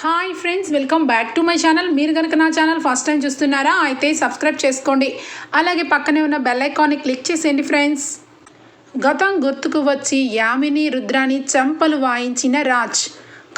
Hi friends welcome back to my channel మీరు కనుక నా ఛానల్ ఫస్ట్ టైం చూస్తున్నారా అయితే సబ్స్క్రైబ్ చేసుకోండి. అలాగే పక్కనే ఉన్న బెల్ ఐకాన్ని క్లిక్ చేసేయండి ఫ్రెండ్స్ గతం గుర్తుకు వచ్చి యామిని రుద్రాని చంపలు వాయించిన రాజ్.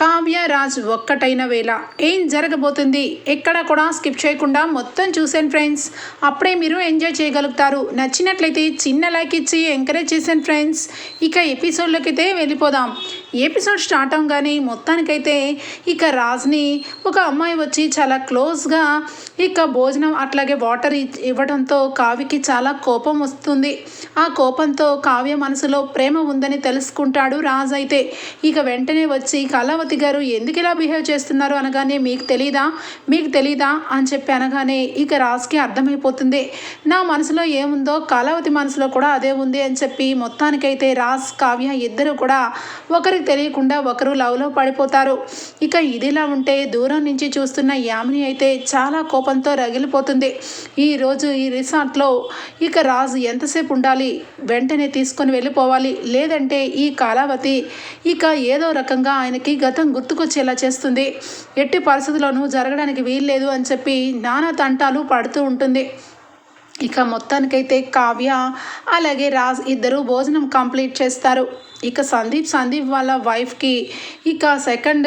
కావ్య రాజ్ ఒక్కటైన వేళ. ఏం జరగబోతుంది? ఎక్కడ కూడా స్కిప్ చేయకుండా మొత్తం చూసాను ఫ్రెండ్స్ అప్పుడే మీరు ఎంజాయ్ చేయగలుగుతారు. నచ్చినట్లయితే చిన్న లైక్ ఇచ్చి ఎంకరేజ్ చేశాను ఫ్రెండ్స్ ఇక ఎపిసోడ్లోకి అయితే వెళ్ళిపోదాం. ఎపిసోడ్ స్టార్ట్ అవగానే మొత్తానికైతే ఇక రాజ్ని ఒక అమ్మాయి వచ్చి చాలా క్లోజ్గా ఇక భోజనం అట్లాగే వాటర్ ఇవ్వడంతో కావ్యకి చాలా కోపం వస్తుంది. ఆ కోపంతో కావ్య మనసులో ప్రేమ ఉందని తెలుసుకుంటాడు రాజ్ అయితే. ఇక వెంటనే వచ్చి కళావతి గారు ఎందుకు ఇలా బిహేవ్ చేస్తున్నారు? అనగానే మీకు తెలీదా? మీకు తెలీదా? అని చెప్పి అనగానే ఇక రాజ్కి అర్థమైపోతుంది. నా మనసులో ఏముందో కళావతి మనసులో కూడా అదే ఉంది అని చెప్పి మొత్తానికైతే రాజ్ కావ్య ఇద్దరు కూడా ఒకరి ఒకరికి తెలియకుండా ఒకరు లవ్లో పడిపోతారు. ఇక ఇదిలా ఉంటే దూరం నుంచి చూస్తున్న యామిని అయితే చాలా కోపంతో రగిలిపోతుంది. ఈరోజు ఈ రిసార్ట్లో ఇక రాజు ఎంతసేపు ఉండాలి? వెంటనే తీసుకొని వెళ్ళిపోవాలి. లేదంటే ఈ కాలావతి ఇక ఏదో రకంగా ఆయనకి గతం గుర్తుకొచ్చేలా చేస్తుంది. ఎట్టి పరిస్థితుల్లోనూ జరగడానికి వీల్లేదు అని చెప్పి నానా తంటాలు పడుతూ ఉంటుంది. ఇక మొత్తానికైతే కావ్య అలాగే రాజ్ ఇద్దరు భోజనం కంప్లీట్ చేస్తారు. ఇక సందీప్ సందీప్ వాళ్ళ వైఫ్కి ఇక సెకండ్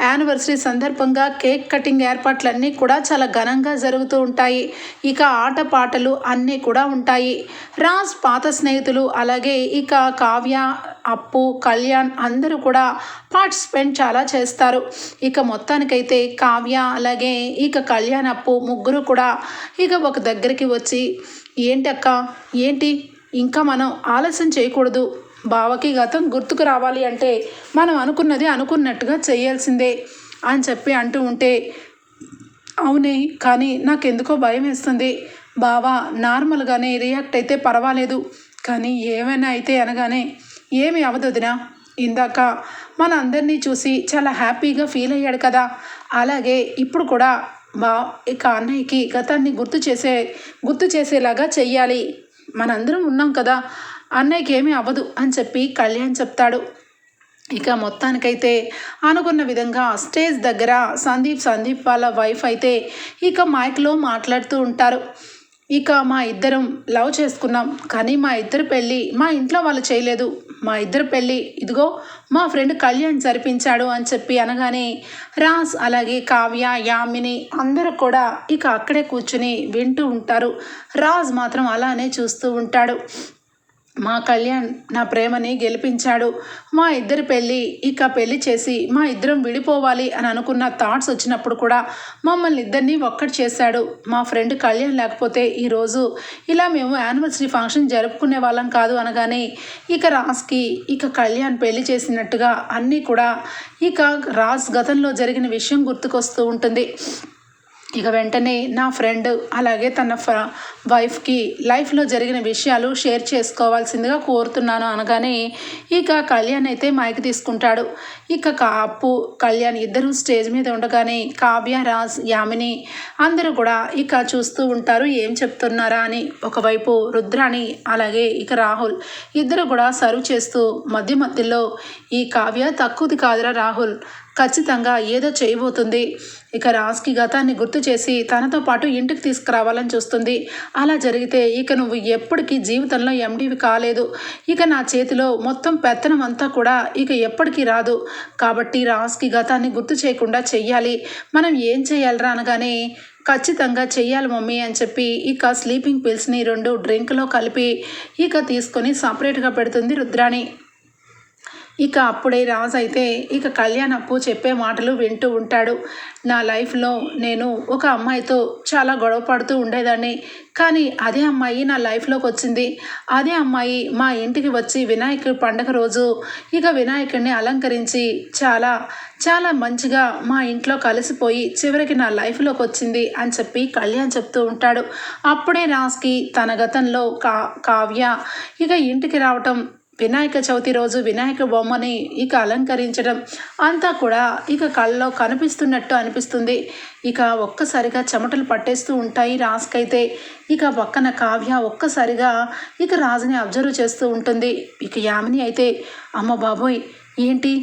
యానివర్సరీ సందర్భంగా కేక్ కటింగ్ ఏర్పాట్లన్నీ కూడా చాలా ఘనంగా జరుగుతూ ఉంటాయి. ఇక ఆటపాటలు అన్నీ కూడా ఉంటాయి. రాజ్ పాత స్నేహితులు అలాగే ఇక కావ్య అప్పు కళ్యాణ్ అందరూ కూడా పార్టిసిపెంట్ చాలా చేస్తారు. ఇక మొత్తానికైతే కావ్య అలాగే ఇక కళ్యాణ్ అప్పు ముగ్గురు కూడా ఇక ఒక దగ్గరికి వచ్చి ఏంటి అక్క? ఏంటి? ఇంకా మనం ఆలస్యం చేయకూడదు. బావకి గతం గుర్తుకు రావాలి అంటే మనం అనుకున్నది అనుకున్నట్టుగా చేయాల్సిందే అని చెప్పి అంటూ ఉంటే అవునే కానీ నాకెందుకో భయం వేస్తుంది. బావా నార్మల్గానే రియాక్ట్ అయితే పర్వాలేదు కానీ ఏమైనా అయితే అనగానే ఏమి అవదుదినా? ఇందాక మన అందరినీ చూసి చాలా హ్యాపీగా ఫీల్ అయ్యాడు కదా. అలాగే ఇప్పుడు కూడా బా ఇక అన్నయ్యకి గతాన్ని గుర్తు చేసే గుర్తు చేసేలాగా చెయ్యాలి. మనందరం ఉన్నాం కదా. అన్నయ్యకి ఏమీ అవ్వదు అని చెప్పి కళ్యాణ్ చెప్తాడు. ఇక మొత్తానికైతే అనుకున్న విధంగా స్టేజ్ దగ్గర సందీప్ సందీప్ వాళ్ళ వైఫ్ అయితే ఇక మైక్లో మాట్లాడుతూ ఉంటారు. ఇక మా ఇద్దరం లవ్ చేసుకున్నాం కానీ మా ఇద్దరు పెళ్ళి మా ఇంట్లో వాళ్ళు చేయలేదు. మా ఇద్దరు పెళ్ళి ఇదిగో మా ఫ్రెండ్ కళ్యాణ్ జరిపించాడు అని చెప్పి అనగానే రాజ్ అలాగే కావ్య యామిని అందరూ కూడా ఇక అక్కడే కూర్చుని వింటూ ఉంటారు. రాజ్ మాత్రం అలానే చూస్తూ ఉంటాడు. మా కళ్యాణ్ నా ప్రేమని గెలిపించాడు. మా ఇద్దరి పెళ్ళి ఇక పెళ్ళి చేసి మా ఇద్దరం విడిపోవాలి అని అనుకున్న థాట్స్ వచ్చినప్పుడు కూడా మమ్మల్ని ఇద్దరిని ఒక్కటి చేశాడు. మా ఫ్రెండ్ కళ్యాణ్ లేకపోతే ఈరోజు ఇలా మేము యానివర్సరీ ఫంక్షన్ జరుపుకునే వాళ్ళం కాదు అనగానే ఇక రాజ్కి ఇక కళ్యాణ్ పెళ్ళి చేసినట్టుగా అన్నీ కూడా ఇక రాజ్ గతంలో జరిగిన విషయం గుర్తుకొస్తూ ఉంటుంది. ఇక వెంటనే నా ఫ్రెండ్ అలాగే తన ఫ వైఫ్కి లైఫ్లో జరిగిన విషయాలు షేర్ చేసుకోవాల్సిందిగా కోరుతున్నాను అనగానే ఇక కళ్యాణ్ అయితే మైక్ తీసుకుంటాడు. ఇక కాపు కళ్యాణ్ ఇద్దరు స్టేజ్ మీద ఉండగానే కావ్య రాజ్ యామిని అందరూ కూడా ఇక చూస్తూ ఉంటారు. ఏం చెప్తున్నారా అని. ఒకవైపు రుద్రాణి అలాగే ఇక రాహుల్ ఇద్దరు కూడా సర్వ్ చేస్తూ మధ్య మధ్యలో ఈ కావ్య తక్కువది కాదురా రాహుల్ ఖచ్చితంగా ఏదో చేయబోతుంది. ఇక రాజ్కి గతాన్ని గుర్తు చేసి తనతో పాటు ఇంటికి తీసుకురావాలని చూస్తుంది. అలా జరిగితే ఇక నువ్వు ఎప్పటికీ జీవితంలో ఎండివి కాలేదు. ఇక నా చేతిలో మొత్తం పెత్తనం అంతా కూడా ఇక ఎప్పటికీ రాదు. కాబట్టి రాజ్కి గతాన్ని గుర్తు చేయకుండా చెయ్యాలి. మనం ఏం చేయాలరా అనగానే ఖచ్చితంగా చెయ్యాలి మమ్మీ అని చెప్పి ఇక స్లీపింగ్ పిల్స్ని రెండు డ్రింక్లో కలిపి ఇక తీసుకొని సపరేట్గా పెడుతుంది రుద్రాణి. ఇక అప్పుడే రాజు అయితే ఇక కళ్యాణ్ అప్పు చెప్పే మాటలు వింటూ ఉంటాడు. నా లైఫ్లో నేను ఒక అమ్మాయితో చాలా గొడవ పడుతూ ఉండేదాన్ని. కానీ అదే అమ్మాయి నా లైఫ్లోకి వచ్చింది. అదే అమ్మాయి మా ఇంటికి వచ్చి వినాయకుడి పండగ రోజు ఇక వినాయకుడిని అలంకరించి చాలా చాలా మంచిగా మా ఇంట్లో కలిసిపోయి చివరికి నా లైఫ్లోకి వచ్చింది అని చెప్పి కళ్యాణ్ చెప్తూ ఉంటాడు. అప్పుడే రాజ్కి తన గతంలో కా కావ్య ఇక ఇంటికి రావటం వినాయక చవితి రోజు వినాయక బొమ్మని ఇక అలంకరించడం అంతా కూడా ఇక కళ్ళలో కనిపిస్తున్నట్టు అనిపిస్తుంది. ఇక ఒక్కసారిగా చెమటలు పట్టేస్తూ ఉంటాయి రాజుకైతే ఇక పక్కన కావ్య ఒక్కసారిగా ఇక రాజుని అబ్జర్వ్ చేస్తూ ఉంటుంది. ఇక యామిని అయితే అమ్మ బాబోయ్ ఏంటి?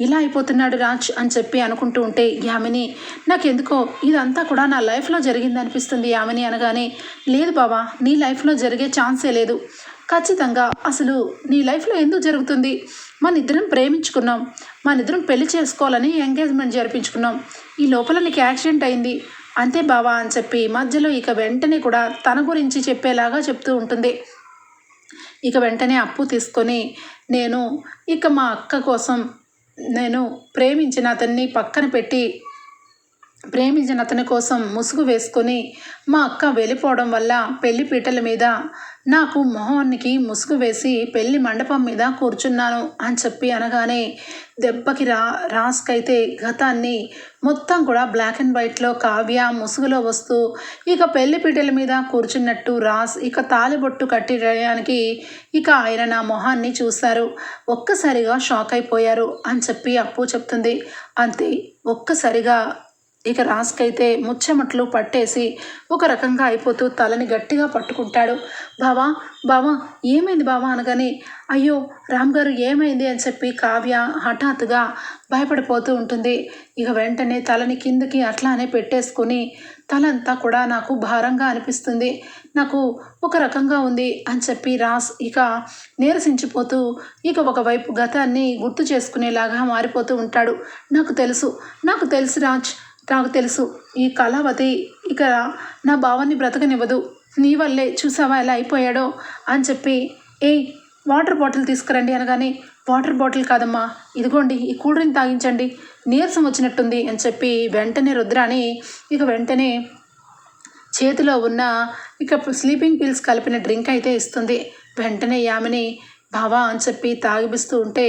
ఇలా అయిపోతున్నాడు రాజ్ అని చెప్పి అనుకుంటూ ఉంటే యామిని నాకెందుకో ఇదంతా కూడా నా లైఫ్లో జరిగింది అనిపిస్తుంది యామిని అనగానే లేదు బావా నీ లైఫ్లో జరిగే ఛాన్సే లేదు. ఖచ్చితంగా అసలు నీ లైఫ్లో ఎందుకు జరుగుతుంది? మన ఇద్దరం ప్రేమించుకున్నాం. మన ఇద్దరం పెళ్ళి చేసుకోవాలని ఎంగేజ్మెంట్ జరిపించుకున్నాం. ఈ లోపల నీకు యాక్సిడెంట్ అయింది. అంతే బావా అని చెప్పి మధ్యలో ఇక వెంటనే కూడా తన గురించి చెప్పేలాగా చెప్తూ ఉంటుంది. ఇక వెంటనే అప్పు తీసుకొని నేను ఇక మా అక్క కోసం నేను ప్రేమించిన అతన్ని పక్కన పెట్టి ప్రేమించిన అతని కోసం ముసుగు వేసుకొని మా అక్క వెళ్ళిపోవడం వల్ల పెళ్ళి పీటల మీద నాకు మొహానికి ముసుగు వేసి పెళ్ళి మండపం మీద కూర్చున్నాను అని చెప్పి అనగానే దెబ్బకి రా రాస్కైతే గతాన్ని మొత్తం కూడా బ్లాక్ అండ్ వైట్లో కావ్య ముసుగులో వస్తూ ఇక పెళ్ళి పీటల మీద కూర్చున్నట్టు రాస్ ఇక తాలిబొట్టు కట్టిరడానికి ఇక ఆయన నా మొహాన్ని చూశారు. ఒక్కసారిగా షాక్ అయిపోయారు అని చెప్పి అప్పు చెప్తుంది. అంతే ఒక్కసారిగా ఇక రాస్కైతే ముచ్చెమట్లు పట్టేసి ఒక రకంగా అయిపోతూ తలని గట్టిగా పట్టుకుంటాడు. బావా బావా ఏమైంది బావా అనగానే అయ్యో రామ్ గారు ఏమైంది అని చెప్పి కావ్య హఠాత్తుగా భయపడిపోతూ ఉంటుంది. ఇక వెంటనే తలని కిందకి అట్లానే పెట్టేసుకొని తలంతా కూడా నాకు భారంగా అనిపిస్తుంది. నాకు ఒక రకంగా ఉంది అని చెప్పి రాస్ ఇక నీరసించిపోతూ ఇక ఒకవైపు గతాన్ని గుర్తు చేసుకునేలాగా మారిపోతూ ఉంటాడు. నాకు తెలుసు నాకు తెలుసు రాజ్ నాకు తెలుసు. ఈ కళావతి ఇక నా భావాన్ని బ్రతకనివ్వదు. నీ వల్లే చూసావా ఎలా అయిపోయాడో అని చెప్పి ఏయ్ వాటర్ బాటిల్ తీసుకురండి అనగానే వాటర్ బాటిల్ కాదమ్మా. ఇదిగోండి ఈ కూల్ డ్రింక్ తాగించండి. నీరసం వచ్చినట్టుంది అని చెప్పి వెంటనే రుద్రాని ఇక వెంటనే చేతిలో ఉన్న ఇక స్లీపింగ్ పిల్స్ కలిపిన డ్రింక్ అయితే ఇస్తుంది. వెంటనే యామిని బావా అని చెప్పి తాగిపిస్తూ ఉంటే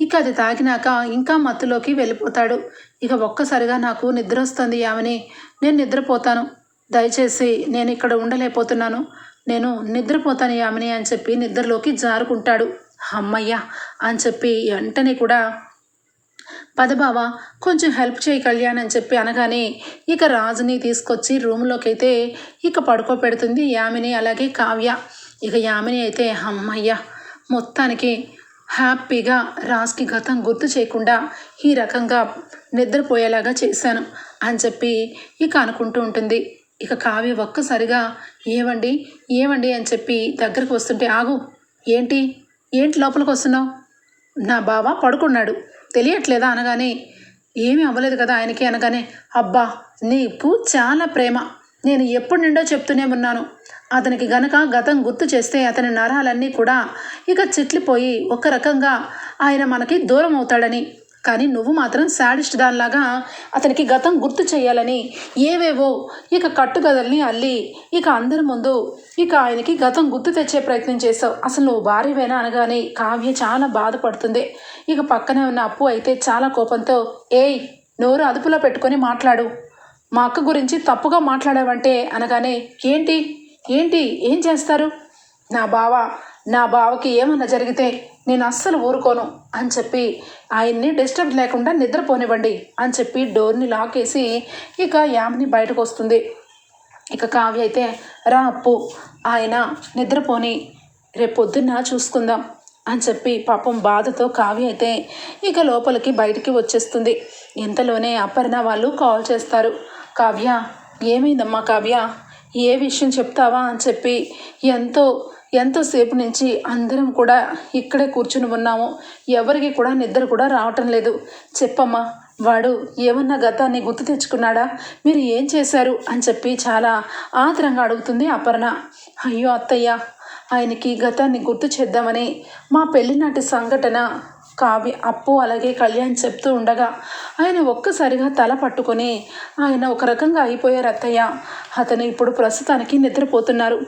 ఇక అది తాగినాక ఇంకా మత్తులోకి వెళ్ళిపోతాడు. ఇక ఒక్కసారిగా నాకు నిద్ర వస్తుంది యామిని. నేను నిద్రపోతాను. దయచేసి నేను ఇక్కడ ఉండలేకపోతున్నాను. నేను నిద్రపోతాను యామిని అని చెప్పి నిద్రలోకి జారుకుంటాడు. అమ్మయ్య అని చెప్పి వెంటనే కూడా పదబావ కొంచెం హెల్ప్ చేయి కళ్యాణ్ అని చెప్పి అనగానే ఇక రాజుని తీసుకొచ్చి రూమ్లోకి అయితే ఇక పడుకోబెడుతుంది యామిని అలాగే కావ్య. ఇక యామిని అయితే అమ్మయ్య మొత్తానికి హ్యాపీగా రాజ్కి గతం గుర్తు చేయకుండా ఈ రకంగా నిద్రపోయేలాగా చేశాను అని చెప్పి ఇక అనుకుంటూ ఉంటుంది. ఇక కావ్య ఒక్కసారిగా ఏవండి? ఏవండి? అని చెప్పి దగ్గరకు వస్తుంటే ఆగు ఏంటి? ఏంటి లోపలికి వస్తున్నావు? నా బావ పడుకున్నాడు. తెలియట్లేదా? అనగానే ఏమీ అవ్వలేదు కదా ఆయనకి? అనగానే అబ్బా నీకు చాలా ప్రేమ. నేను ఎప్పుడు నుండో చెప్తూనే ఉన్నాను. అతనికి గనక గతం గుర్తు చేస్తే అతని నరాలన్నీ కూడా ఇక చిట్లిపోయి ఒక రకంగా ఆయన మనకి దూరం అవుతాడని. కానీ నువ్వు మాత్రం శాడిస్ట్ దానిలాగా అతనికి గతం గుర్తు చేయాలని ఏవేవో ఇక కట్టుగదల్ని అల్లి ఇక అందరి ముందు ఇక ఆయనకి గతం గుర్తు తెచ్చే ప్రయత్నం చేసావు. అసలు నువ్వు భార్యవేనా అనగానే కావ్య చాలా బాధపడుతుంది. ఇక పక్కనే ఉన్న అప్పు అయితే చాలా కోపంతో ఏయ్ నోరు అదుపులో పెట్టుకొని మాట్లాడు. మా అక్క గురించి తప్పుగా మాట్లాడావంటే అనగానే ఏంటి? ఏంటి? ఏం చేస్తారు? నా బావ నా బావకి ఏమన్నా జరిగితే నేను అస్సలు ఊరుకోను అని చెప్పి ఆయన్ని డిస్టర్బ్ లేకుండా నిద్రపోనివ్వండి అని చెప్పి డోర్ని లాక్ వేసి ఇక యామిని బయటకు వస్తుంది ఇక కావ్య అయితే రా అప్పు ఆయన నిద్రపోని రేపు పొద్దున్న చూసుకుందాం అని చెప్పి పాపం బాధతో కావ్య అయితే ఇక లోపలికి బయటికి వచ్చేస్తుంది. ఇంతలోనే అపర్ణ వాళ్ళు కాల్ చేస్తారు. కావ్య ఏమైందమ్మా కావ్య? ఏ విషయం చెప్తావా అని చెప్పి ఎంతో ఎంతోసేపు నుంచి అందరం కూడా ఇక్కడే కూర్చుని ఉన్నాము. ఎవరికి కూడా నిద్ర కూడా రావటం లేదు. చెప్పమ్మా వాడు ఏమన్నా గతాన్ని గుర్తు తెచ్చుకున్నాడా? మీరు ఏం చేశారు? అని చెప్పి చాలా ఆదరంగా అడుగుతుంది అపర్ణ. అయ్యో అత్తయ్య ఆయనకి గతాన్ని గుర్తు చేద్దామని మా పెళ్ళినాటి సంఘటన కావ్య అప్పు అలాగే కళ్యాణ్ చెప్తూ ఉండగా ఆయన ఒక్కసారిగా తల పట్టుకొని ఆయన ఒక రకంగా అయిపోయారు అత్తయ్య. అతను ఇప్పుడు ప్రస్తుతానికి నిద్రపోతున్నారు.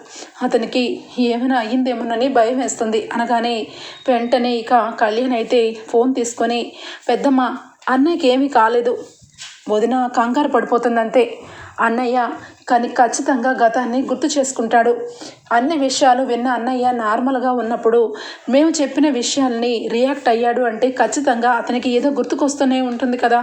అతనికి ఏమైనా అయ్యిందేమోనని భయం వేస్తుంది. అనగానే వెంటనే ఇక కళ్యాణ్ అయితే ఫోన్ తీసుకొని పెద్దమ్మ అన్నయ్యకి ఏమీ కాలేదు. వదిన కంగారు పడిపోతుందంతే. అన్నయ్య కానీ ఖచ్చితంగా గతాన్ని గుర్తు చేసుకుంటాడు. అన్ని విషయాలు విన్న అన్నయ్య నార్మల్గా ఉన్నప్పుడు మేము చెప్పిన విషయాల్ని రియాక్ట్ అయ్యాడు అంటే ఖచ్చితంగా అతనికి ఏదో గుర్తుకొస్తూనే ఉంటుంది కదా.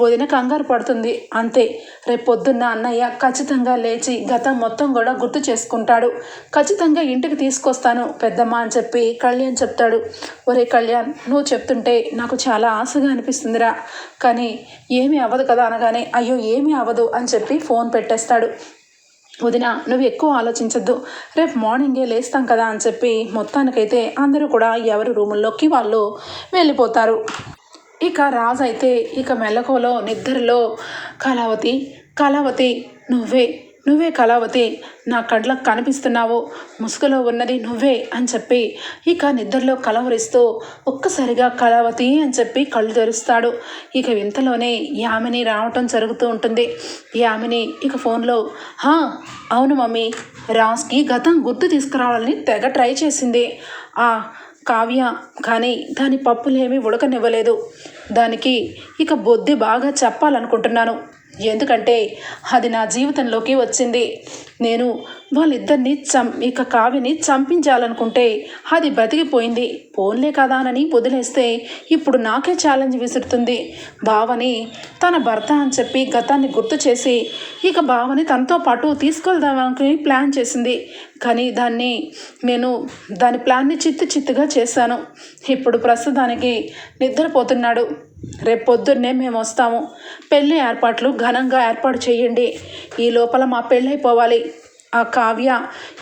వదిన కంగారు పడుతుంది. అంతే. రేపు పొద్దున్న అన్నయ్య ఖచ్చితంగా లేచి గతం మొత్తం కూడా గుర్తు చేసుకుంటాడు. ఖచ్చితంగా ఇంటికి తీసుకొస్తాను. పెద్దమ్మ అని చెప్పి కళ్యాణ్ చెప్తాడు. ఒరే కళ్యాణ్ నువ్వు చెప్తుంటే నాకు చాలా ఆశగా అనిపిస్తుందిరా. కానీ ఏమీ అవ్వదు కదా అనగానే అయ్యో ఏమీ అవ్వదు అని చెప్పి ఫోన్ పెట్టేస్తాడు. వదిన నువ్వు ఎక్కువ ఆలోచించద్దు. రేపు మార్నింగే లేస్తాం కదా అని చెప్పి మొత్తానికైతే అందరూ కూడా ఎవరి రూముల్లోకి వాళ్ళు వెళ్ళిపోతారు. ఇక రాజు అయితే ఇక మెలకువలో నిద్రలో కళావతి కళావతి నువ్వే. నువ్వే కళావతి నా కళ్ళకు కనిపిస్తున్నావు ముసుగులో ఉన్నది నువ్వే అని చెప్పి ఇక నిద్రలో కలవరిస్తూ ఒక్కసారిగా కళావతి అని చెప్పి కళ్ళు తెరుస్తాడు. ఇక ఇంతలోనే యామిని రావటం జరుగుతూ ఉంటుంది. యామిని ఇక ఫోన్లో హా అవును మమ్మీ రాజ్కి గతం గుర్తు తీసుకురావాలని తెగ ట్రై చేసింది. ఆ కావ్య కానీ దాని పప్పులేమీ ఉడకనివ్వలేదు. దానికి ఇక బొద్ది బాగా చెప్పాలనుకుంటున్నాను. ఎందుకంటే అది నా జీవితంలోకి వచ్చింది. నేను వాళ్ళిద్దరిని చం ఇక కావ్యని చంపించాలనుకుంటే అది బతికిపోయింది. పోన్లే కదానని వదిలేస్తే ఇప్పుడు నాకే ఛాలెంజ్ విసురుతుంది. భావని తన భర్త అని చెప్పి గతాన్ని గుర్తు చేసి ఇక భావని తనతో పాటు తీసుకెళ్దామని ప్లాన్ చేసింది. కానీ దాన్ని నేను దాని ప్లాన్ని చిత్తు చిత్తుగా చేశాను. ఇప్పుడు ప్రస్తుతానికి నిద్రపోతున్నాడు. రేపు పొద్దున్నే మేము వస్తాము. పెళ్ళి ఏర్పాట్లు ఘనంగా ఏర్పాటు చేయండి. ఈ లోపల మా పెళ్ళైపోవాలి. ఆ కావ్య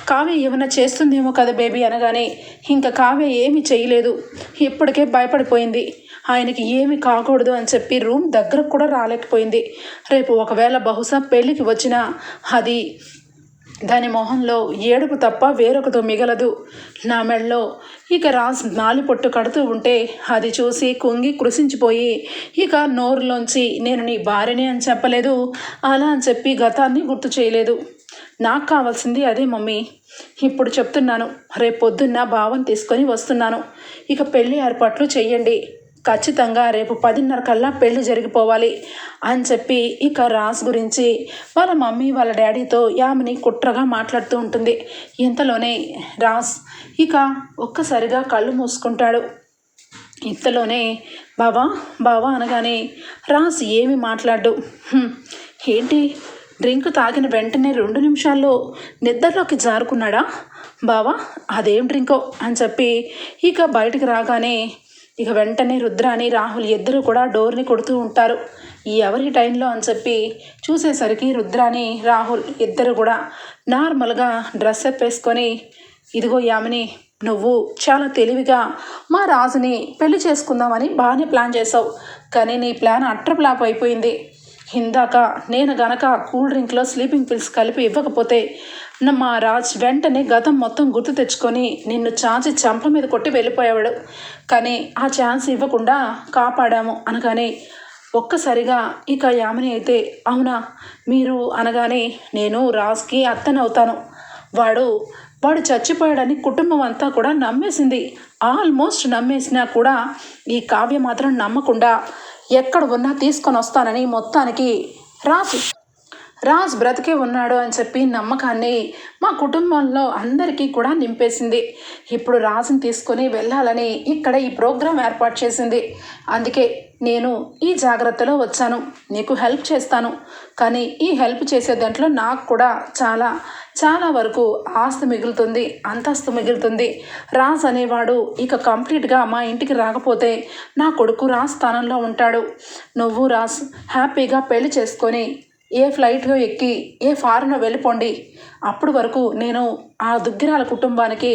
కావ్య ఏమైనా చేస్తుందేమో కదా బేబీ అనగానే ఇంకా కావ్య ఏమీ చేయలేదు. ఇప్పటికే భయపడిపోయింది. ఆయనకి ఏమి కాకూడదు అని చెప్పి రూమ్ దగ్గరకు కూడా రాలేకపోయింది. రేపు ఒకవేళ బహుశా పెళ్ళికి వచ్చినా అది దాని మొహంలో ఏడుపు తప్ప వేరొకతో మిగలదు. నా మెడలో ఇక రాజ్ నాలి పొట్టు కడుతూ ఉంటే అది చూసి కుంగి కృషించిపోయి ఇక నోరులోంచి నేను నీ భార్యని అని చెప్పలేదు. అలా అని చెప్పి గతాన్ని గుర్తు చేయలేదు. నాకు కావాల్సింది అదే మమ్మీ. ఇప్పుడు చెప్తున్నాను రేపు పొద్దున్న భావం తీసుకొని వస్తున్నాను. ఇక పెళ్ళి ఏర్పాట్లు చెయ్యండి. ఖచ్చితంగా రేపు పదిన్నర కల్లా పెళ్ళి జరిగిపోవాలి అని చెప్పి ఇక రాజ్ గురించి వాళ్ళ మమ్మీ వాళ్ళ డాడీతో యామిని కుట్రగా మాట్లాడుతూ ఉంటుంది. ఇంతలోనే రాజ్ ఇక ఒక్కసారిగా కళ్ళు మూసుకుంటాడు. ఇంతలోనే బావా బావా అనగానే రాజ్ ఏమి మాట్లాడు? ఏంటి? డ్రింక్ తాగిన వెంటనే రెండు నిమిషాల్లో నిద్రలోకి జారుకున్నాడా? బావా అదేం డ్రింకో అని చెప్పి ఇక బయటికి రాగానే ఇక వెంటనే రుద్రాని రాహుల్ ఇద్దరు కూడా డోర్ని కొడుతూ ఉంటారు. ఈ ఎవరి టైంలో అని చెప్పి చూసేసరికి రుద్రాని రాహుల్ ఇద్దరు కూడా నార్మల్గా డ్రెస్ అప్ వేసుకొని ఇదిగో యామిని నువ్వు చాలా తెలివిగా మా రాజుని పెళ్ళి చేసుకుందామని బాగానే ప్లాన్ చేసావు. కానీ నీ ప్లాన్ అట్ర ఫ్లాప్ అయిపోయింది. ఇందాక నేను గనక కూల్ డ్రింక్లో స్లీపింగ్ పిల్స్ కలిపి ఇవ్వకపోతే మా రాజ్ వెంటనే గతం మొత్తం గుర్తు తెచ్చుకొని నిన్ను చాచి చంప మీద కొట్టి వెళ్ళిపోయేవాడు. కానీ ఆ ఛాన్స్ ఇవ్వకుండా కాపాడాము అనగానే ఒక్కసారిగా ఇక యామిని అయితే అవునా? మీరు అనగానే నేను రాజ్కి అత్తనవుతాను. వాడు వాడు చచ్చిపోయాడని కుటుంబం అంతా కూడా నమ్మేసింది. ఆల్మోస్ట్ నమ్మేసినా కూడా ఈ కావ్య మాత్రం నమ్మకుండా ఎక్కడ ఉన్నా తీసుకొని వస్తానని మొత్తానికి రాజు రాజ్ బ్రతికే ఉన్నాడు అని చెప్పి నమ్మకాన్ని మా కుటుంబంలో అందరికీ కూడా నింపేసింది. ఇప్పుడు రాజుని తీసుకొని వెళ్ళాలని ఇక్కడ ఈ ప్రోగ్రాం ఏర్పాటు చేసింది. అందుకే నేను ఈ జాగ్రత్తలో వచ్చాను. నీకు హెల్ప్ చేస్తాను. కానీ ఈ హెల్ప్ చేసే దాంట్లో నాకు కూడా చాలా చాలా వరకు ఆస్తి మిగులుతుంది అంతస్తు మిగులుతుంది. రాజ్ అనేవాడు ఇక కంప్లీట్గా మా ఇంటికి రాకపోతే నా కొడుకు రాజ్ స్థానంలో ఉంటాడు. నువ్వు రాజ్ హ్యాపీగా పెళ్ళి చేసుకొని ఏ ఫ్లైట్లో ఎక్కి ఏ ఫారెన్ వెళ్ళిపోండి. అప్పుడు వరకు నేను ఆ దుగ్గిరాల కుటుంబానికి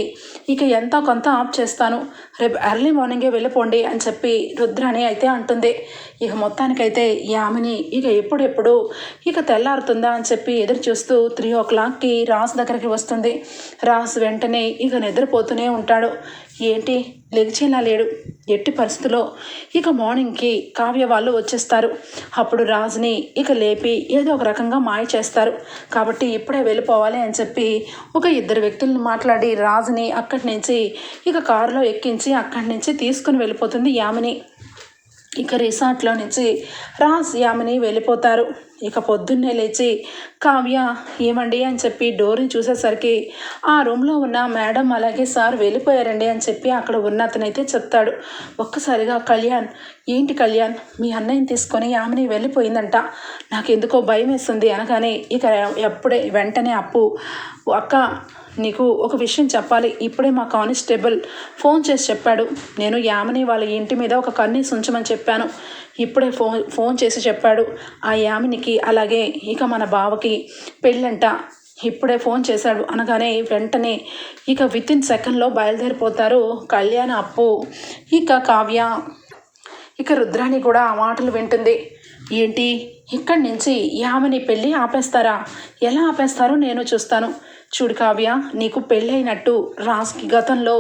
ఇక ఎంతో కొంత ఆప్ చేస్తాను. రేపు ఎర్లీ మార్నింగే వెళ్ళిపోండి అని చెప్పి రుద్రాణి అయితే అంటుంది. ఇక మొత్తానికైతే యామిని ఇక ఎప్పుడెప్పుడు ఇక తెల్లారుతుందా అని చెప్పి ఎదురు చూస్తూ త్రీ ఓ క్లాక్కి రాస్ దగ్గరికి వస్తుంది. రాస్ వెంటనే ఇక నిద్రపోతూనే ఉంటాడు. ఏంటి? లెగిచేలా లేడు. ఎట్టి పరిస్థితిలో ఇక మార్నింగ్కి కావ్య వాళ్ళు వచ్చేస్తారు. అప్పుడు రాజుని ఇక లేపి ఏదో ఒక రకంగా మాయ చేస్తారు. కాబట్టి ఇప్పుడే వెళ్ళిపోవాలి అని చెప్పి ఒక ఇద్దరు వ్యక్తులను మాట్లాడి రాజుని అక్కడి నుంచి ఇక కారులో ఎక్కించి అక్కడి నుంచి తీసుకుని వెళ్ళిపోతుంది యామిని. ఇక రిసార్ట్లో నుంచి రాజ్ యామిని వెళ్ళిపోతారు. ఇక పొద్దున్నే లేచి కావ్య ఏమండి? అని చెప్పి డోర్ని చూసేసరికి ఆ రూమ్లో ఉన్న మేడం అలాగే సార్ వెళ్ళిపోయారండి అని చెప్పి అక్కడ ఉన్న అతనైతే చెప్తాడు. ఒక్కసారిగా కళ్యాణ్ ఏంటి కళ్యాణ్? మీ అన్నయ్యని తీసుకొని యామిని వెళ్ళిపోయిందంట. నాకు ఎందుకో భయం వేస్తుంది అనగానే ఇక ఎప్పుడే వెంటనే అప్పు అక్క నీకు ఒక విషయం చెప్పాలి. ఇప్పుడే మా కానిస్టేబుల్ ఫోన్ చేసి చెప్పాడు. నేను యామని వాళ్ళ ఇంటి మీద ఒక కన్నీస్ ఉంచమని చెప్పాను. ఇప్పుడే ఫోన్ ఫోన్ చేసి చెప్పాడు. ఆ యామినికి అలాగే ఇక మన బావకి పెళ్ళంట. ఇప్పుడే ఫోన్ చేశాడు. అనగానే వెంటనే ఇక విత్ ఇన్ సెకండ్లో బయలుదేరిపోతారు కళ్యాణ అప్పు ఇక కావ్య. ఇక రుద్రాణి కూడా ఆ మాటలు వింటుంది. ఏంటి? ఇక్కడి నుంచి యామని పెళ్ళి ఆపేస్తారా? ఎలా ఆపేస్తారో నేను చూస్తాను. చూడు కావ్య నీకు పెళ్ళైనట్టు రాస్కి గతంలో.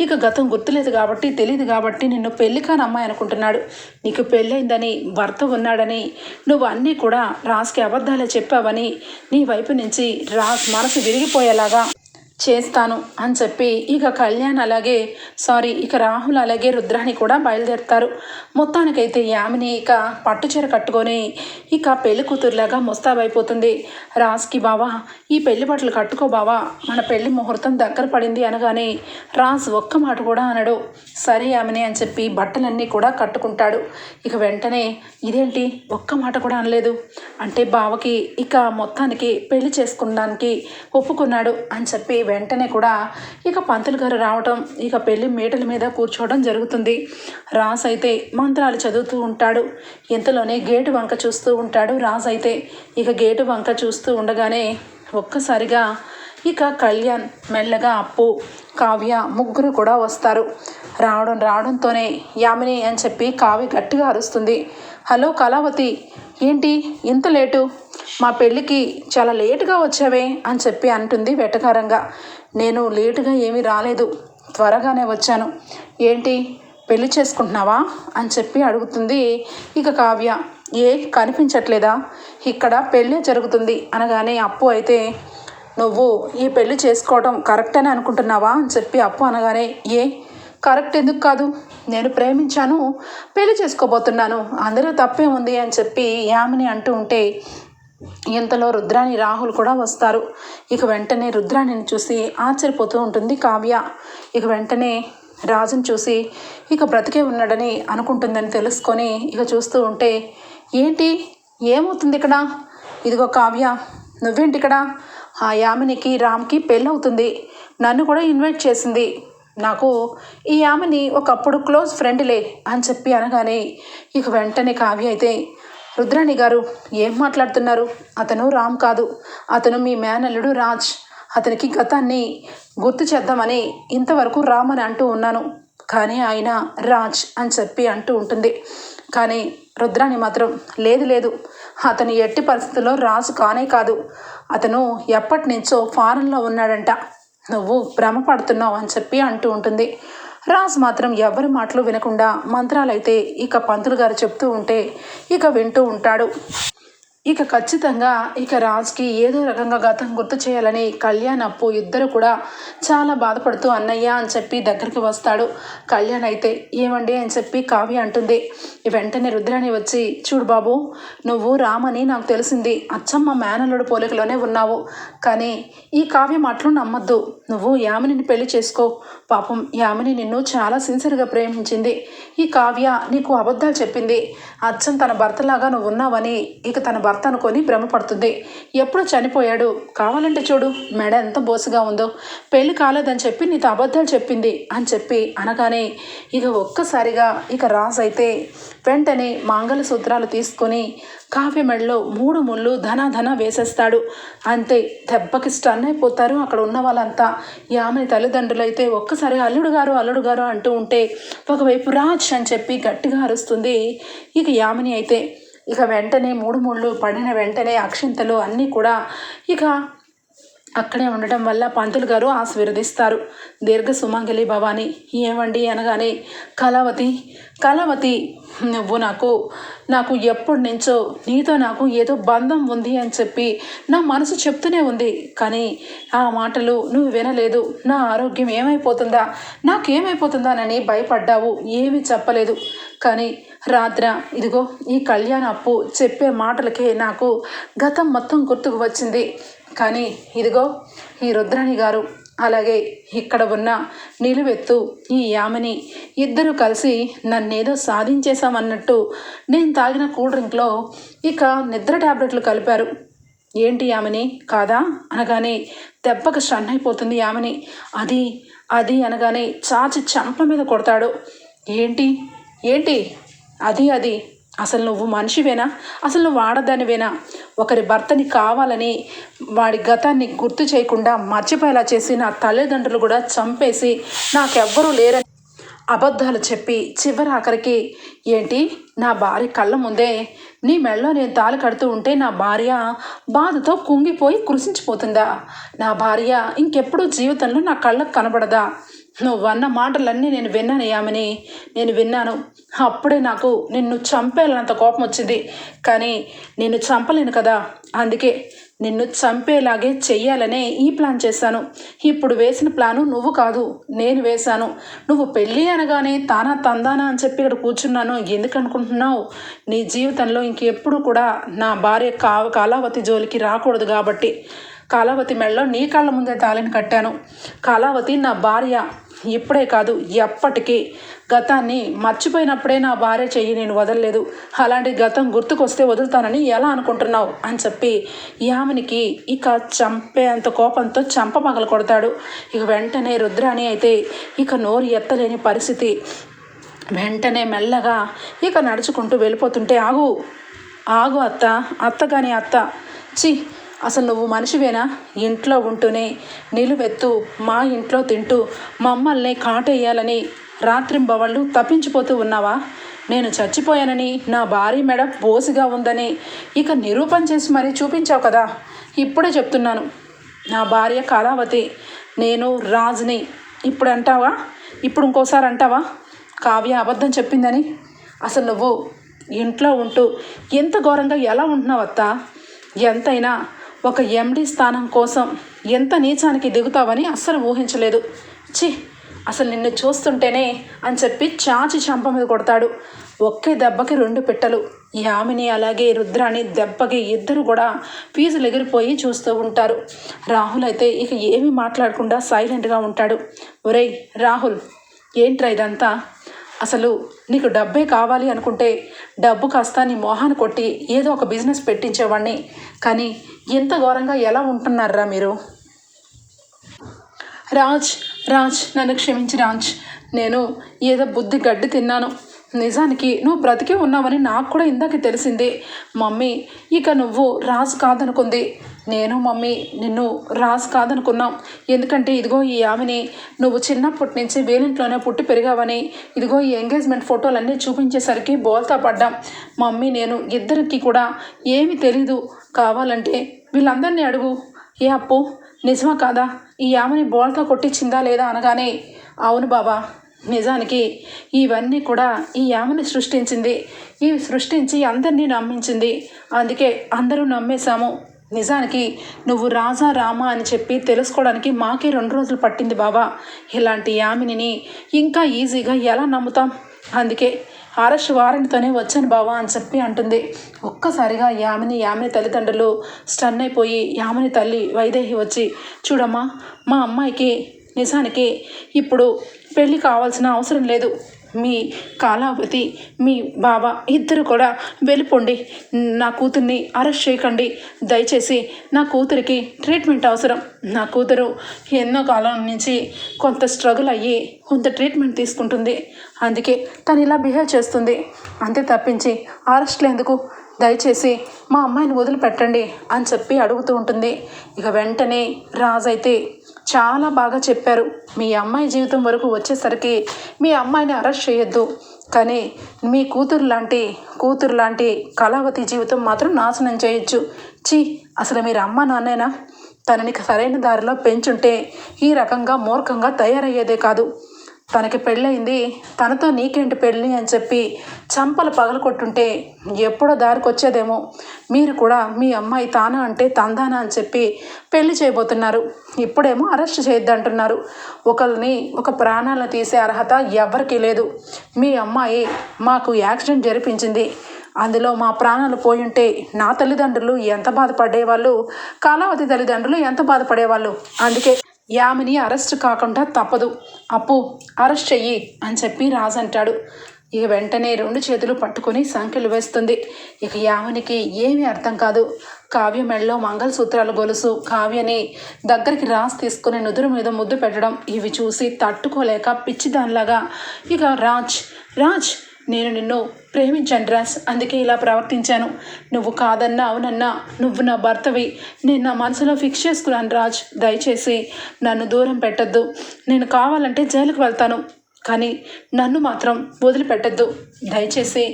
ఇక గతం గుర్తులేదు కాబట్టి తెలియదు కాబట్టి నిన్ను పెళ్ళి కాని అమ్మాయి అనుకుంటున్నాడు. నీకు పెళ్ళైందని భర్త ఉన్నాడని నువ్వు అన్నీ కూడా రాస్కి అబద్ధాలే చెప్పావని నీ వైపు నుంచి రాస్ మనసు విరిగిపోయేలాగా చేస్తాను అని చెప్పి ఇక కళ్యాణ్ అలాగే సారీ ఇక రాహుల్ అలాగే రుద్రాని కూడా బయలుదేరుతారు. మొత్తానికైతే యామిని ఇక పట్టుచీర కట్టుకొని ఇక పెళ్ళి కూతురులాగా ముస్తాబైపోతుంది రాజ్కి బావా ఈ పెళ్ళి బట్టలు కట్టుకో బావా మన పెళ్ళి ముహూర్తం దగ్గర పడింది అనగానే రాజ్ ఒక్క మాట కూడా అనడు. సరే యామిని అని చెప్పి బట్టలన్నీ కూడా కట్టుకుంటాడు. ఇక వెంటనే ఇదేంటి? ఒక్క మాట కూడా అనలేదు. అంటే బావకి ఇక మొత్తానికి పెళ్ళి చేసుకున్నానికి ఒప్పుకున్నాడు అని చెప్పి వెంటనే కూడా ఇక పంతులు గారు రావటం ఇక పెళ్ళి మేటల మీద కూర్చోవడం జరుగుతుంది. రాజ్ అయితే మంత్రాలు చదువుతూ ఉంటాడు. ఇంతలోనే గేటు వంక చూస్తూ ఉంటాడు రాజ్ అయితే. ఇక గేటు వంక చూస్తూ ఉండగానే ఒక్కసారిగా ఇక కళ్యాణ్ మెల్లగా అప్పు కావ్య ముగ్గురు కూడా వస్తారు. రావడం రావడంతోనే యామిని అని చెప్పి కావ్య గట్టిగా అరుస్తుంది. హలో కళావతి ఏంటి ఇంత లేటు? మా పెళ్ళికి చాలా లేటుగా వచ్చావే అని చెప్పి అంటుంది వెటకారంగా. నేను లేటుగా ఏమీ రాలేదు. త్వరగానే వచ్చాను. ఏంటి? పెళ్ళి చేసుకుంటున్నావా? అని చెప్పి అడుగుతుంది ఇక కావ్య. ఏ కనిపించట్లేదా? ఇక్కడ పెళ్ళి జరుగుతుంది అనగానే అప్పు అయితే నువ్వు ఈ పెళ్ళి చేసుకోవడం కరెక్ట్ అని అనుకుంటున్నావా? అని చెప్పి అప్పు అనగానే ఏ కరెక్ట్ ఎందుకు కాదు? నేను ప్రేమించాను పెళ్ళి చేసుకోబోతున్నాను అందులో తప్పే ఉంది అని చెప్పి యామిని అంటూ ఉంటే ఇంతలో రుద్రాణి రాహుల్ కూడా వస్తారు. ఇక వెంటనే రుద్రాణిని చూసి ఆశ్చర్యపోతూ ఉంటుంది కావ్య. ఇక వెంటనే రాజుని చూసి ఇక బ్రతికే ఉన్నాడని అనుకుంటుందని తెలుసుకొని ఇక చూస్తూ ఉంటే ఏంటి? ఏమవుతుంది ఇక్కడ? ఇదిగో కావ్య నువ్వేంటి ఇక్కడ? ఆ యామినికి రామ్కి పెళ్ళవుతుంది. నన్ను కూడా ఇన్వైట్ చేసింది. నాకు ఈ ఆమెని ఒకప్పుడు క్లోజ్ ఫ్రెండ్లే అని చెప్పి అనగానే ఇక వెంటనే కావ్య అయితే రుద్రాణి గారు ఏం మాట్లాడుతున్నారు? అతను రామ్ కాదు. అతను మీ మేనల్లుడు రాజ్. అతనికి గతాన్ని గుర్తు చేద్దామని ఇంతవరకు రామ్ అని అంటూ ఉన్నాను. కానీ ఆయన రాజ్ అని చెప్పి అంటూ ఉంటుంది. కానీ రుద్రాణి మాత్రం లేదు లేదు. అతను ఎట్టి పరిస్థితుల్లో రాజు కానే కాదు. అతను ఎప్పటి నుంచో ఫారెన్లో ఉన్నాడంట. నువ్వు భ్రమ పడుతున్నావు అని చెప్పి అంటూ ఉంటుంది. రాజు మాత్రం ఎవరి మాటలు వినకుండా మంత్రాలైతే ఇక పంతులు గారు చెప్తూ ఉంటే ఇక వింటూ ఉంటాడు. ఇక ఖచ్చితంగా ఇక రాజ్కి ఏదో రకంగా గతం గుర్తు చేయాలని కళ్యాణ్ అప్పు ఇద్దరు కూడా చాలా బాధపడుతూ అన్నయ్య అని చెప్పి దగ్గరికి వస్తాడు. కళ్యాణ్ అయితే ఏమండి అని చెప్పి కావ్య అంటుంది. వెంటనే రుద్రాణి వచ్చి చూడు బాబు నువ్వు రామని నాకు తెలిసింది. అచ్చమ్మ మేనల్లుడు పోలికలోనే ఉన్నావు. కానీ ఈ కావ్యం అట్లు నమ్మద్దు. నువ్వు యామినిని పెళ్ళి చేసుకో. పాపం యామిని నిన్ను చాలా సిన్సియర్గా ప్రేమించింది. ఈ కావ్య నీకు అబద్ధాలు చెప్పింది. అచ్చం తన భర్తలాగా నువ్వు ఉన్నావని ఇక తన భర్త అనుకొని భ్రమపడుతుంది. ఎప్పుడు చనిపోయాడు? కావాలంటే చూడు మెడ ఎంత బోసుగా ఉందో. పెళ్ళి కాలేదని చెప్పి నీతో అబద్ధాలు చెప్పింది అని చెప్పి అనగానే ఇక ఒక్కసారిగా ఇక రాజు అయితే వెంటనే మాంగళ సూత్రాలు తీసుకొని కావ్య మెడలో మూడు ముళ్ళు ధనాధన వేసేస్తాడు. అంతే దెబ్బకి స్టన్ అయిపోతారు అక్కడ ఉన్న వాళ్ళంతా. ఆమెని తల్లిదండ్రులు అయితే ఒక్కసారి అల్లుడు గారు అల్లుడు గారు అంటూ ఉంటే ఒకవైపు రాజ్ అని చెప్పి గట్టిగా అరుస్తుంది. ఇక యామిని అయితే ఇక వెంటనే మూడు ముళ్ళు పడిన వెంటనే అక్షింతలు అన్నీ కూడా ఇక అక్కడే ఉండటం వల్ల పంతులు గారు ఆశీర్వదిస్తారు. దీర్ఘ సుమంగలి భవాని ఏమండి అనగానే కళావతి కళావతి నువ్వు నాకు నాకు ఎప్పటి నుంచో నీతో నాకు ఏదో బంధం ఉంది అని చెప్పి నా మనసు చెప్తూనే ఉంది. కానీ ఆ మాటలు నువ్వు వినలేదు. నా ఆరోగ్యం ఏమైపోతుందా? నాకేమైపోతుందానని భయపడ్డావు. ఏమీ చెప్పలేదు. కానీ రాత్ర ఇదిగో ఈ కళ్యాణ అప్పు చెప్పే మాటలకే నాకు గతం మొత్తం గుర్తుకు వచ్చింది. కానీ ఇదిగో ఈ రుద్రాణి గారు అలాగే ఇక్కడ ఉన్న నిలువెత్తు ఈ యామని ఇద్దరు కలిసి నన్నేదో సాధించేశామన్నట్టు నేను తాగిన కూల్ డ్రింక్లో ఇక నిద్ర టాబ్లెట్లు కలిపారు. ఏంటి యామిని? కాదా? అనగానే దెబ్బకు స్టన్ అయిపోతుంది యామిని. అది అది అనగానే చాచి చంప మీద కొడతాడు. ఏంటి? ఏంటి? అది అది అసలు నువ్వు మనిషివేనా? అసలు నువ్వు ఆడదానివేనా? ఒకరి భర్తని కావాలని వాడి గతాన్ని గుర్తు చేయకుండా మర్చిపోయేలా చేసి నా తల్లిదండ్రులు కూడా చంపేసి నాకెవ్వరూ లేరని అబద్ధాలు చెప్పి చివరి ఆఖరికి ఏంటి? నా భార్య కళ్ళ ముందే నీ మెళ్ళో నేను తాళి కడుతూ ఉంటే నా భార్య బాధతో కుంగిపోయి కృషించిపోతుందా నా భార్య ఇంకెప్పుడు జీవితంలో నా కళ్ళకు కనబడదా? నువ్వు అన్న మాటలన్నీ నేను విన్నాను యామని. నేను విన్నాను. అప్పుడే నాకు నిన్ను చంపేయాలన్నంత కోపం వచ్చింది. కానీ నిన్ను చంపలేను కదా. అందుకే నిన్ను చంపేలాగే చెయ్యాలనే ఈ ప్లాన్ చేశాను. ఇప్పుడు వేసిన ప్లాను నువ్వు కాదు నేను వేశాను. నువ్వు పెళ్ళి అనగానే తానా తందానా అని చెప్పి ఇక్కడ కూర్చున్నాను. ఎందుకు అనుకుంటున్నావు? నీ జీవితంలో ఇంకెప్పుడు కూడా నా భార్య కా కాలావతి జోలికి రాకూడదు కాబట్టి. కాలావతి మెడలో నీ కాళ్ళ ముందే తాళిని కట్టాను. కాలావతి నా భార్య. ఇప్పుడే కాదు ఎప్పటికీ. గతాన్ని మర్చిపోయినప్పుడే నా భార్య చెయ్యి నేను వదలలేదు. అలాంటి గతం గుర్తుకొస్తే వదులుతానని ఎలా అనుకుంటున్నావు? అని చెప్పి యామినికి ఇక చంపేంత కోపంతో చంప పగల కొడతాడు. ఇక వెంటనే రుద్రాణి అయితే ఇక నోరు ఎత్తలేని పరిస్థితి. వెంటనే మెల్లగా ఇక నడుచుకుంటూ వెళ్ళిపోతుంటే ఆగు ఆగు అత్త అత్త కానీ అత్త. చి అసలు నువ్వు మనిషివేనా? ఇంట్లో ఉంటూనే నిలువెత్తు మా ఇంట్లో తింటూ మమ్మల్ని కాటేయాలని రాత్రింబవళ్ళు తప్పించిపోతూ ఉన్నావా? నేను చచ్చిపోయానని నా భార్య మెడ బోసిగా ఉందని ఇక నిరూపణ చేసి మరీ చూపించావు కదా. ఇప్పుడే చెప్తున్నాను. నా భార్య కళావతి నేను రాజుని. ఇప్పుడు అంటావా ఇప్పుడు ఇంకోసారి అంటావా? కావ్య అబద్ధం చెప్పిందని. అసలు నువ్వు ఇంట్లో ఉంటూ ఎంత ఘోరంగా ఎలా ఉంటున్నావు అత్త ఎంతైనా ఒక ఎండి స్థానం కోసం ఎంత నీచానికి దిగుతావని అస్సలు ఊహించలేదు. ఛీ అసలు నిన్ను చూస్తుంటేనే అని చెప్పి చాచి చంప మీద కొడతాడు. ఒకే దెబ్బకి రెండు పిట్టలు. యామిని అలాగే రుద్రాని దెబ్బకి ఇద్దరు కూడా ఫీజులు ఎగిరిపోయి చూస్తూ ఉంటారు. రాహుల్ అయితే ఇక ఏమీ మాట్లాడకుండా సైలెంట్గా ఉంటాడు. ఒరేయ్ రాహుల్ ఏంట్రా ఇదంతా? అసలు నీకు డబ్బే కావాలి అనుకుంటే డబ్బు కాస్త నీ మొహాన్ని కొట్టి ఏదో ఒక బిజినెస్ పెట్టించేవాడిని కానీ ఎంత ఘోరంగా ఎలా ఉంటున్నారా మీరు? రాజ్ రాజ్ నన్ను క్షమించి రాజ్. నేను ఏదో బుద్ధి గడ్డి తిన్నాను. నిజానికి నువ్వు బ్రతికే ఉన్నావని నాకు కూడా ఇందాక తెలిసింది. మమ్మీ ఇక నువ్వు రాజు కాదనుకుంది. నేను మమ్మీ నిన్ను రాజు కాదనుకున్నాం. ఎందుకంటే ఇదిగో ఈ ఆమెని నువ్వు చిన్నప్పటి నుంచి వేలింట్లోనే పుట్టి పెరిగావని ఇదిగో ఈ ఎంగేజ్మెంట్ ఫోటోలన్నీ చూపించేసరికి బోల్తా పడ్డాం. మమ్మీ నేను ఇద్దరికి కూడా ఏమీ తెలీదు కావాలంటే వీళ్ళందరినీ అడుగు. ఏ అప్పు? నిజమా కాదా? ఈ ఆమెని బోల్తా కొట్టించిందా లేదా అనగానే అవును బాబా నిజానికి ఇవన్నీ కూడా ఈ యామని సృష్టించింది. ఇవి సృష్టించి అందరినీ నమ్మించింది. అందుకే అందరూ నమ్మేశాము. నిజానికి నువ్వు రాజా రామా అని చెప్పి తెలుసుకోవడానికి మాకే రెండు రోజులు పట్టింది బాబా ఇలాంటి యామినిని ఇంకా ఈజీగా ఎలా నమ్ముతాం? అందుకే అరెస్ట్ వారెంట్తోనే వచ్చాను బావా అని చెప్పి అంటుంది. ఒక్కసారిగా యామిని యామిని తల్లిదండ్రులు స్టన్ అయిపోయి యామిని తల్లి వైదేహి వచ్చి చూడమ్మా మా అమ్మాయికి నిజానికి ఇప్పుడు పెళ్ళి కావాల్సిన అవసరం లేదు. మీ కాలావతి మీ బాబా ఇద్దరు కూడా వెళ్ళిపోండి. నా కూతుర్ని అరెస్ట్ చేయకండి. దయచేసి నా కూతురికి ట్రీట్మెంట్ అవసరం. నా కూతురు ఎన్నో కాలం నుంచి కొంత స్ట్రగుల్ అయ్యి కొంత ట్రీట్మెంట్ తీసుకుంటుంది. అందుకే తను ఇలా బిహేవ్ చేస్తుంది. అంతే తప్పించి అరెస్ట్ లేందుకు. దయచేసి మా అమ్మాయిని వదిలిపెట్టండి అని చెప్పి అడుగుతూ ఉంటుంది. ఇక వెంటనే రాజు అయితే చాలా బాగా చెప్పారు. మీ అమ్మాయి జీవితం వరకు వచ్చేసరికి మీ అమ్మాయిని అరెస్ట్ చేయొద్దు. కానీ మీ కూతురు లాంటి కూతురు లాంటి కళావతి జీవితం మాత్రం నాశనం చేయొచ్చు. చీ అసలు మీరు అమ్మ నాన్నేనా? తనని సరైన దారిలో పెంచుంటే ఈ రకంగా మూర్ఖంగా తయారయ్యేదే కాదు. తనకి పెళ్ళయింది తనతో నీకేంటి పెళ్ళి అని చెప్పి చంపలు పగలకొట్టుంటే ఎప్పుడో దారికి వచ్చేదేమో మీరు కూడా మీ అమ్మాయి తానా అంటే తందానా అని చెప్పి పెళ్ళి చేయబోతున్నారు. ఇప్పుడేమో అరెస్ట్ చేయొద్దంటున్నారు. ఒకరిని ఒక ప్రాణాలను తీసే అర్హత ఎవరికీ లేదు. మీ అమ్మాయి మాకు యాక్సిడెంట్ జరిపించింది. అందులో మా ప్రాణాలు పోయుంటే నా తల్లిదండ్రులు ఎంత బాధపడేవాళ్ళు? కాలావతి తల్లిదండ్రులు ఎంత బాధపడేవాళ్ళు? అందుకే యామిని అరెస్ట్ కాకుండా తప్పదు. అప్పు అరెస్ట్ చెయ్యి అని చెప్పి రాజు అంటాడు. ఇక వెంటనే రెండు చేతులు పట్టుకొని సంఖ్యలు వేస్తుంది. ఇక యామునికి ఏమీ అర్థం కాదు. కావ్య మెడలో మంగళసూత్రాలు గొలుసు. కావ్యని దగ్గరికి రాసి తీసుకుని నుదురు మీద ముద్దు పెట్టడం. ఇవి చూసి తట్టుకోలేక పిచ్చిదానిలాగా ఇక రాజ్ రాజ్ నేను నిన్ను ప్రేమించాను రాజ్ అందుకే ఇలా ప్రవర్తించాను. నువ్వు కాదన్నా అవునన్నా నువ్వు నా భర్తవి. నేను నా మనసులో ఫిక్స్ చేసుకున్నాను రాజ్ దయచేసి నన్ను దూరం పెట్టద్దు. నేను కావాలంటే జైలుకు వెళ్తాను కానీ నన్ను మాత్రం వదిలిపెట్టద్దు. దయచేసి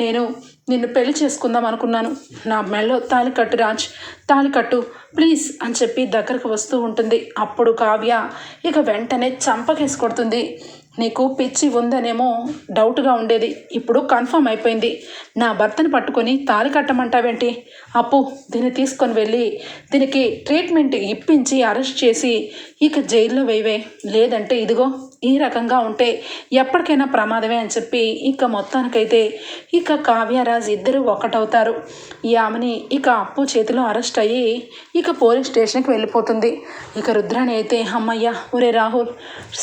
నేను నిన్ను పెళ్ళి చేసుకుందాం అనుకున్నాను. నా మెళ్ళో తాలికట్టు రాజ్ తాలికట్టు ప్లీజ్ అని చెప్పి దగ్గరకు వస్తూ ఉంటుంది. అప్పుడు కావ్య ఇక వెంటనే చంపకేసి కొడుతుంది. నీకు పిచ్చి ఉందనేమో డౌట్గా ఉండేది. ఇప్పుడు కన్ఫర్మ్ అయిపోయింది. నా భర్తని పట్టుకొని తాళి కట్టమంటావేంటి? అప్పు దీన్ని తీసుకొని వెళ్ళి దీనికి ట్రీట్మెంట్ ఇప్పించి అరెస్ట్ చేసి ఇక జైల్లో వేయవే. లేదంటే ఇదిగో ఈ రకంగా ఉంటే ఎప్పటికైనా ప్రమాదమే అని చెప్పి ఇక మొత్తానికైతే ఇక కావ్యరాజ్ ఇద్దరు ఒకటవుతారు ఈ ఆమెని ఇక అప్పు చేతిలో అరెస్ట్ అయ్యి ఇక పోలీస్ స్టేషన్కి వెళ్ళిపోతుంది. ఇక రుద్రాణి అయితే అమ్మయ్య ఒరే రాహుల్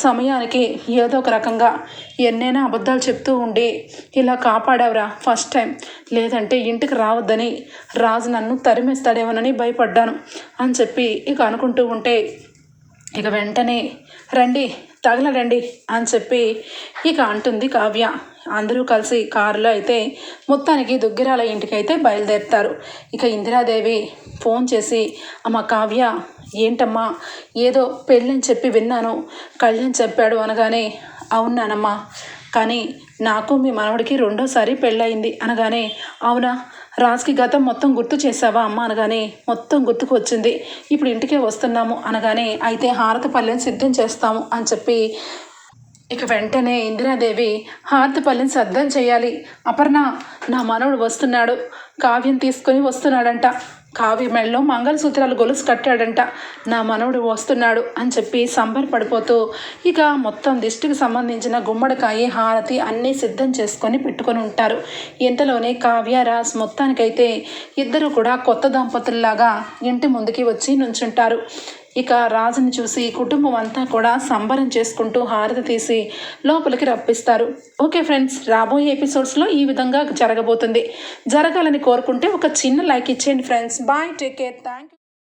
సమయానికి ఏదో ఒక రకంగా ఎన్నైనా అబద్ధాలు చెప్తూ ఉండి ఇలా కాపాడావురా ఫస్ట్ టైం. లేదంటే ఇంటికి రావద్దని రాజు నన్ను తరిమేస్తాడేమోనని భయపడ్డాను అని చెప్పి ఇక అనుకుంటూ ఉంటే ఇక వెంటనే రండి తగలడండి అని చెప్పి ఇక అంటుంది కావ్య. అందరూ కలిసి కారులో అయితే మొత్తానికి దుగ్గిరాల ఇంటికి అయితే బయలుదేరుతారు. ఇక ఇందిరాదేవి ఫోన్ చేసి అమ్మ కావ్య ఏంటమ్మా? ఏదో పెళ్ళని చెప్పి విన్నాను. కళ్యాణ్ చెప్పాడు అనగానే అవునానమ్మా కానీ నాకు మీ మనవడికి రెండోసారి పెళ్ళయింది. అనగానే అవునా? రాజ్కి గతం మొత్తం గుర్తు చేసావా అమ్మ? అనగానే మొత్తం గుర్తుకు వచ్చింది. ఇప్పుడు ఇంటికే వస్తున్నాము. అనగానే అయితే హారతి పల్లెని సిద్ధం చేస్తాము. అని చెప్పి ఇక వెంటనే ఇందిరాదేవి హారతి పల్లెని సిద్ధం చేయాలి. అపర్ణ నా మనవడు వస్తున్నాడు. కావ్యం తీసుకొని వస్తున్నాడంట. కావ్య మెడలో మంగళసూత్రాలు గొలుసు కట్టాడంట. నా మనవడు వస్తున్నాడు అని చెప్పి సంబరపడిపోతూ ఇక మొత్తం దిష్టికి సంబంధించిన గుమ్మడికాయ హారతి అన్నీ సిద్ధం చేసుకొని పెట్టుకొని ఉంటారు. ఇంతలోనే కావ్య రాస్ మొత్తానికైతే ఇద్దరు కూడా కొత్త దంపతుల్లాగా ఇంటి ముందుకి వచ్చి నుంచుంటారు. ఇక రాజుని చూసి కుటుంబం అంతా కూడా సంబరం చేసుకుంటూ హారతి తీసి లోపలికి రప్పిస్తారు. ఓకే ఫ్రెండ్స్ రాబోయే ఎపిసోడ్స్లో ఈ విధంగా జరగబోతుంది. జరగాలని కోరుకుంటే ఒక చిన్న లైక్ ఇచ్చేయండి friends. Bye take care thank